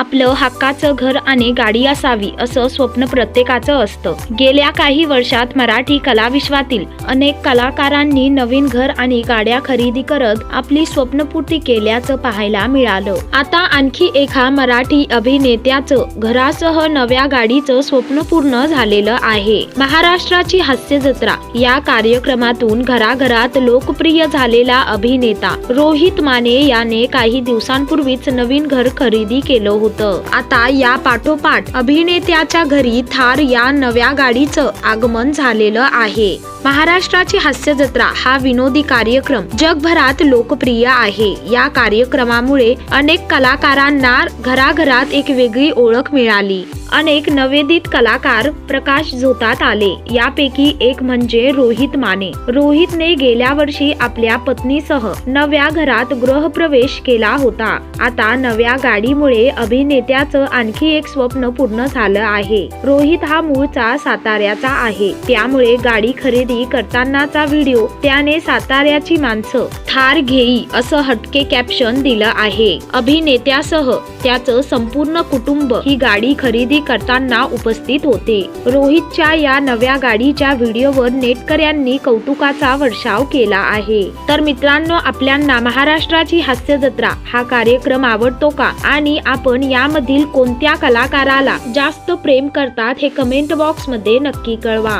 आपलं हक्काचं घर आणि गाडी असावी असं स्वप्न प्रत्येकाचं असतं. गेल्या काही वर्षात मराठी कला विश्वातील अनेक कलाकारांनी नवीन घर आणि गाड्या खरेदी करत आपली स्वप्नपूर्ती केल्याचं पाहायला मिळालं. आता आणखी एका मराठी अभिनेत्याचं घरासह नव्या गाडीचं स्वप्न पूर्ण झालेलं आहे. महाराष्ट्राची हास्य जत्रा या कार्यक्रमातून घराघरात लोकप्रिय झालेला अभिनेता रोहित माने याने काही दिवसांपूर्वीच नवीन घर खरेदी केलं होतं. आता या पाठोपाठ अभिनेत्याच्या घरी थार या नव्या गाडीचं आगमन झालेलं आहे. महाराष्ट्राची हास्य जत्रा हा विनोदी कार्यक्रम. जगभरात लोकप्रिय आहे. या कार्यक्रमामुळे अनेक कलाकारांना घराघरात एक वेगळी ओळख मिळाली. अनेक नवेदित कलाकार प्रकाश झोतात आले. यापैकी एक म्हणजे रोहित माने. रोहितने गेल्या वर्षी आपल्या पत्नीसह नव्या घरात गृहप्रवेश केला होता. आता नव्या गाडीमुळे अभि अभिनेत्याचं आणखी एक स्वप्न पूर्ण झालं आहे. रोहित हा मूळचा साताऱ्याचा आहे. त्यामुळे गाडी खरेदी करतानाचा व्हिडिओ त्याने साताऱ्याची माणसं थार घेई असं हटके कॅप्शन दिलं आहे. अभिनेत्यासह त्याचं संपूर्ण कुटुंब ही गाडी खरेदी करताना उपस्थित होते. रोहितच्या या नव्या गाडीच्या व्हिडिओवर नेटकऱ्यांनी कौतुकाचा वर्षाव केला आहे. तर मित्रांनो आपल्यांना महाराष्ट्राची हास्य जत्रा हा कार्यक्रम आवडतो का? आणि आपण यामधील कोणत्या कलाकाराला जास्त प्रेम करतात हे कमेंट बॉक्समध्ये नक्की कळवा.